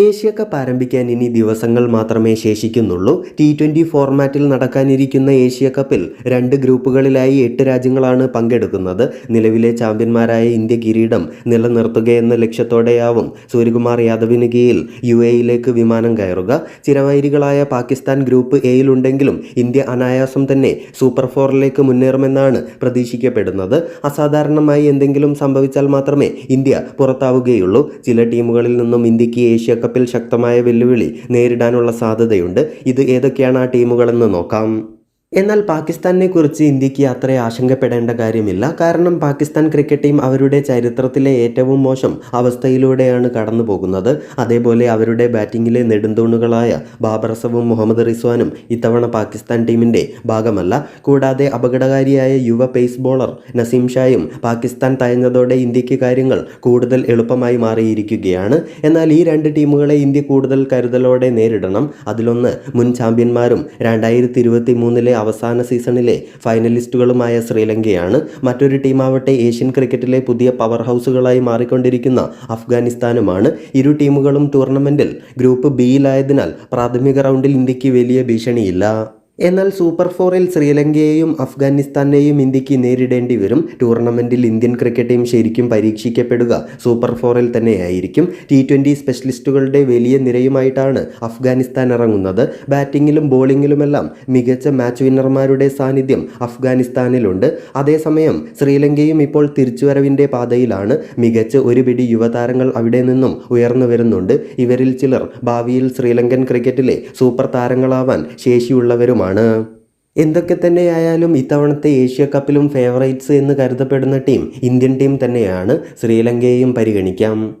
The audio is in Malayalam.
ഏഷ്യ കപ്പ് ആരംഭിക്കാൻ ഇനി ദിവസങ്ങൾ മാത്രമേ ശേഷിക്കുന്നുള്ളൂ. ടി ട്വന്റി ഫോർമാറ്റിൽ നടക്കാനിരിക്കുന്ന ഏഷ്യ കപ്പിൽ രണ്ട് ഗ്രൂപ്പുകളിലായി എട്ട് രാജ്യങ്ങളാണ് പങ്കെടുക്കുന്നത്. നിലവിലെ ചാമ്പ്യന്മാരായ ഇന്ത്യ കിരീടം നിലനിർത്തുകയെന്ന ലക്ഷ്യത്തോടെയാവും സൂര്യകുമാർ യാദവിന് കീഴിൽ യു എയിലേക്ക് വിമാനം കയറുക. ചിരവൈരികളായ പാകിസ്ഥാൻ ഗ്രൂപ്പ് എയിലുണ്ടെങ്കിലും ഇന്ത്യ അനായാസം തന്നെ സൂപ്പർ ഫോറിലേക്ക് മുന്നേറുമെന്നാണ് പ്രതീക്ഷിക്കപ്പെടുന്നത്. അസാധാരണമായി എന്തെങ്കിലും സംഭവിച്ചാൽ മാത്രമേ ഇന്ത്യ പുറത്താവുകയുള്ളൂ. ചില ടീമുകളിൽ നിന്നും ഇന്ത്യയ്ക്ക് ഏഷ്യ കപ്പിൽ ശക്തമായ വെല്ലുവിളി നേരിടാനുള്ള സാധ്യതയുണ്ട്. ഇത് ഏതൊക്കെയാണ് ആ ടീമുകളെന്ന് നോക്കാം. എന്നാൽ പാകിസ്ഥാനെ കുറിച്ച് ഇന്ത്യയ്ക്ക് അത്ര ആശങ്കപ്പെടേണ്ട കാര്യമില്ല. കാരണം പാകിസ്ഥാൻ ക്രിക്കറ്റ് ടീം അവരുടെ ചരിത്രത്തിലെ ഏറ്റവും മോശം അവസ്ഥയിലൂടെയാണ് കടന്നു പോകുന്നത് അതേപോലെ അവരുടെ ബാറ്റിങ്ങിലെ നെടുന്തൂണുകളായ ബാബർ അസവും മുഹമ്മദ് റിസ്വാനും ഇത്തവണ പാകിസ്ഥാൻ ടീമിന്റെ ഭാഗമല്ല. കൂടാതെ അപകടകാരിയായ യുവ പേസ് ബോളർ നസീം ഷായും പാകിസ്ഥാൻ തയഞ്ഞതോടെ ഇന്ത്യയ്ക്ക് കാര്യങ്ങൾ കൂടുതൽ എളുപ്പമായി മാറിയിരിക്കുകയാണ്. എന്നാൽ ഈ രണ്ട് ടീമുകളെ ഇന്ത്യ കൂടുതൽ കരുതലോടെ നേരിടണം. അതിലൊന്ന് മുൻ ചാമ്പ്യന്മാരും രണ്ടായിരത്തി ഇരുപത്തി മൂന്നിലെ അവസാന സീസണിലെ ഫൈനലിസ്റ്റുകളുമായ ശ്രീലങ്കയാണ് മറ്റൊരു ടീമാവട്ടെ ഏഷ്യൻ ക്രിക്കറ്റിലെ പുതിയ പവർ ഹൗസുകളായി മാറിക്കൊണ്ടിരിക്കുന്ന അഫ്ഗാനിസ്ഥാനുമാണ്. ഇരു ടീമുകളും ടൂർണമെന്റിൽ ഗ്രൂപ്പ് ബിയിലായതിനാൽ പ്രാഥമിക റൗണ്ടിൽ ഇന്ത്യയ്ക്ക് വലിയ ഭീഷണിയില്ല. എന്നാൽ സൂപ്പർ ഫോറിൽ ശ്രീലങ്കയെയും അഫ്ഗാനിസ്ഥാനെയും ഇന്ത്യയ്ക്ക് നേരിടേണ്ടി വരും. ടൂർണമെന്റിൽ ഇന്ത്യൻ ക്രിക്കറ്റ് ടീം ശരിക്കും പരീക്ഷിക്കപ്പെടുക. സൂപ്പർ ഫോറിൽ തന്നെയായിരിക്കും. ടി ട്വന്റി സ്പെഷ്യലിസ്റ്റുകളുടെ വലിയ നിരയുമായിട്ടാണ് അഫ്ഗാനിസ്ഥാൻ ഇറങ്ങുന്നത്. ബാറ്റിങ്ങിലും ബോളിങ്ങിലുമെല്ലാം മികച്ച മാച്ച് വിന്നർമാരുടെ സാന്നിധ്യം അഫ്ഗാനിസ്ഥാനിലുണ്ട്. അതേസമയം ശ്രീലങ്കയും ഇപ്പോൾ തിരിച്ചുവരവിന്റെ പാതയിലാണ്. മികച്ച ഒരു പിടി യുവതാരങ്ങൾ അവിടെ നിന്നും ഉയർന്നു വരുന്നുണ്ട്. ഇവരിൽ ചിലർ ഭാവിയിൽ ശ്രീലങ്കൻ ക്രിക്കറ്റിലെ സൂപ്പർ താരങ്ങളാവാൻ ശേഷിയുള്ളവരുമാണ്. എന്തൊക്കെ തന്നെയായാലും ഇത്തവണത്തെ ഏഷ്യ കപ്പിലും ഫേവറേറ്റ്സ് എന്ന് കരുതപ്പെടുന്ന ടീം ഇന്ത്യൻ ടീം തന്നെയാണ്. ശ്രീലങ്കയെയും പരിഗണിക്കാം.